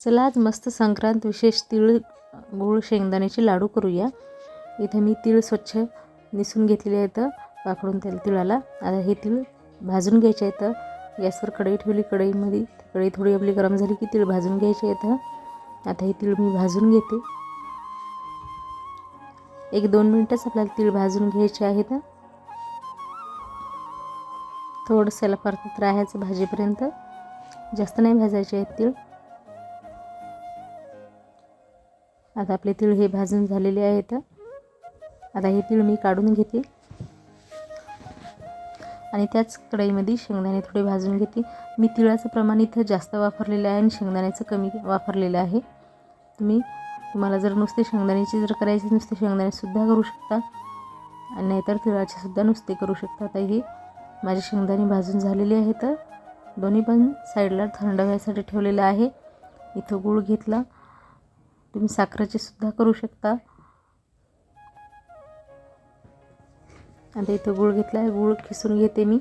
चला आज मस्त संक्रांत विशेष तिळ गूळ शेंगदाण्याचे लाडू करूया. इथे मी तीळ स्वच्छ निसून घेतलेले आहेत पाकडून त्याला तिळाला. आता हे तीळ भाजून घ्यायचे आहेत. गॅसवर कढई ठेवली कढईमध्ये कढई थोडी आपली गरम झाली की तीळ भाजून घ्यायचे आहेत. आता हे तीळ मी भाजून घेते. एक दोन मिनटंच आपल्याला तीळ भाजून घ्यायचे आहेत. थोडंसं याला परतत राहायचं भाजीपर्यंत. जास्त नाही भाजायचे आहेत तीळ. आता आपले तीळ हे भाजून झालेले आहेत. आता हे तीळ मी काढून घेते. आणि त्याच कढईमध्ये शेंगदाणे थोडे भाजून घेते. मी तिळाचं प्रमाण इथं जास्त वापरलेलं आहे आणि शेंगदाण्याचं कमी वापरलेलं आहे. तुम्ही तुम्हाला जर नुसते शेंगदाण्याचे जर करायचे नुसते शेंगदाणेसुद्धा करू शकता. आणि नाहीतर तिळाचेसुद्धा नुसते करू शकता. आता हे माझे शेंगदाणे भाजून झालेले आहेत. दोन्ही पण साईडला थंड व्हायसाठी ठेवलेलं आहे. इथं गूळ घेतला. तुम्ही साखरेचे सुद्धा करू शकता. आता इथं गूळ घेतला आहे गूळ खिसून घेते मी.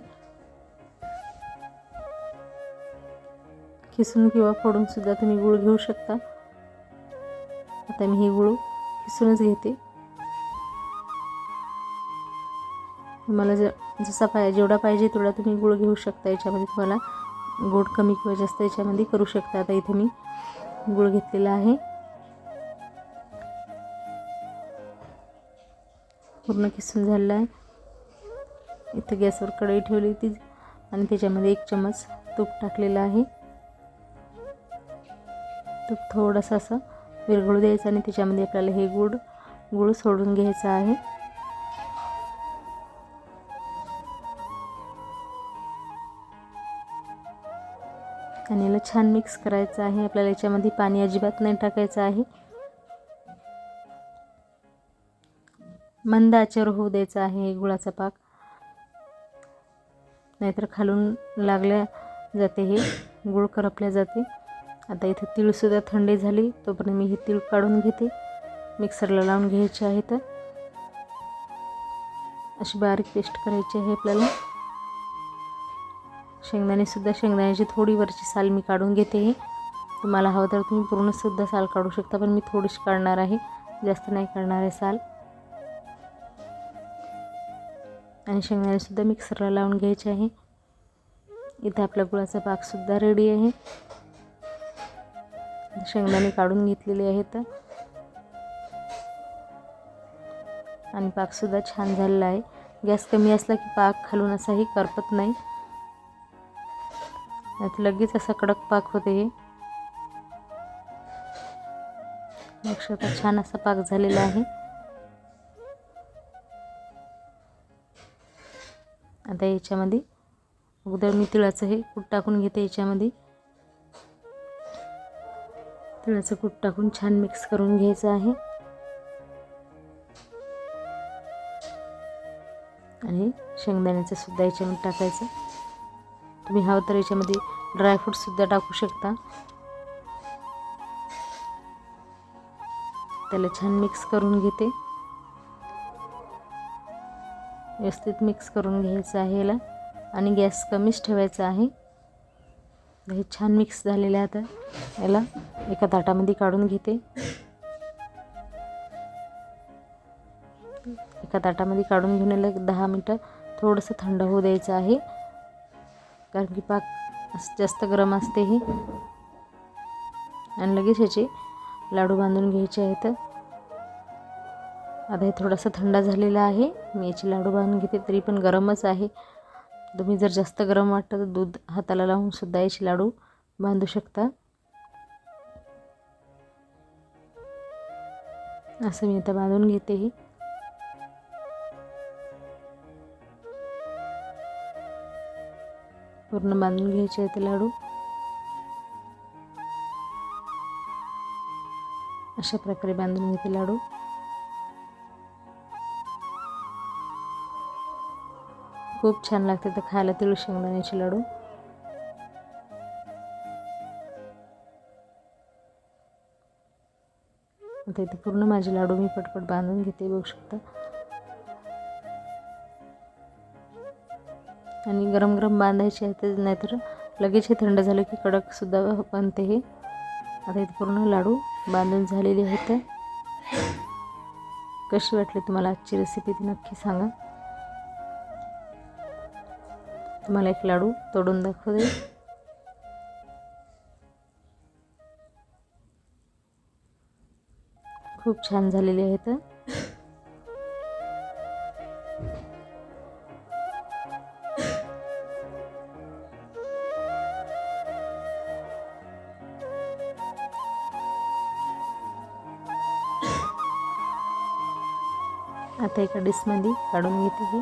खिसून किंवा फोडून सुद्धा तुम्ही गूळ घेऊ शकता. आता मी हे गूळ खिसूनच घेते. तुम्हाला जर जसा पाहिजे जेवढा पाहिजे तेवढा तुम्ही गुळ घेऊ शकता याच्यामध्ये. तुम्हाला गोड कमी किंवा जास्त याच्यामध्ये करू शकता. आता इथे मी गूळ घेतलेला आहे. पूर्ण किसून झालेला आहे. इथं गॅसवर कढई ठेवली होती आणि त्याच्यामध्ये एक चमच तूप टाकलेलं आहे. तूप थोडंसं असं विरघळू द्यायचं आणि त्याच्यामध्ये आपल्याला हे गूळ गूळ सोडून घ्यायचा आहे. आणि याला छान मिक्स करायचं आहे. आपल्याला याच्यामध्ये पाणी अजिबात नाही टाकायचं आहे. मंद आचेवर होऊ द्यायचा आहे गुळाचा पाक. नाहीतर खालून लागल्या जाते हे गुळ करपल्या जाते. आता इथे तीळसुद्धा थंडी झाली तोपर्यंत मी हे तीळ काढून घेते. मिक्सरला लावून घ्यायचे तर. अशी बारीक पेस्ट करायची आहे आपल्याला. शेंगदाणेसुद्धा शेंगदाण्याची थोडी वरची साल मी काढून घेते हे. तुम्हाला हवं तर तुम्ही पूर्णसुद्धा साल काढू शकता पण मी थोडीशी काढणार आहे. जास्त नाही काढणार आहे साल. आणि शेंगदाणेसुद्धा मिक्सरला लावून घ्यायचे आहे. इथे आपल्या गुळाचा पाकसुद्धा रेडी आहे. शेंगदाणे काढून घेतलेले आहेत. आणि पाकसुद्धा छान झालेला आहे. गॅस कमी असला की पाक खालून असाही करपत नाही. लगेच असा कडक पाक होते हे. लक्षात छान असा पाक झालेला आहे. आता याच्यामध्ये अगोदर मी तिळाचं हे कूट टाकून घेते याच्यामध्ये. तिळाचं कूट टाकून छान मिक्स करून घ्यायचं आहे. आणि शेंगदाण्याचं सुद्धा याच्यामध्ये टाकायचं. तुम्ही हवं तर याच्यामध्ये ड्रायफ्रूटसुद्धा टाकू शकता. त्याला छान मिक्स करून घेते. व्यवस्थित मिक्स करून घ्यायचं आहे याला. आणि गॅस कमीच ठेवायचा आहे. हे छान मिक्स झालेलं आहे आता. याला एका ताटामध्ये काढून घेते. एका ताटामध्ये काढून घेऊन याला एक दहा मिनटं थोडंसं थंड होऊ द्यायचं आहे. कारण की पाक जास्त गरम असते हे. आणि लगेच ह्याचे लाडू बांधून घ्यायचे आहेत. आता हे थोडासा थंड झालेला आहे. मी याची लाडू बांधून घेते तरी पण गरमच आहे. तुम्ही जर जास्त गरम वाटतं तर दूध हाताला लावून सुद्धा याचे लाडू बांधू शकता. असं मी आता बांधून घेते ही. पूर्ण बांधून घ्यायचे ते लाडू. अशा प्रकारे बांधून घेते लाडू. खूप छान लागते तर खायला तिळ शेंगदाण्याचे लाडू. आता इथे पूर्ण माझे लाडू मी पटपट बांधून घेते बघू शकता. आणि गरम गरम बांधायचे आहे नाहीतर लगेच हे थंड झालं की कडकसुद्धा बनते हे. आता इथे पूर्ण लाडू बांधून झालेले आहेत कशी वाटली तुम्हाला आजची रेसिपी ती नक्की सांगा. तुम्हाला एक लाडू तोडून दाखवते खूप छान झालेले आहेत. आता एका डिशमध्ये काढून घेते ही.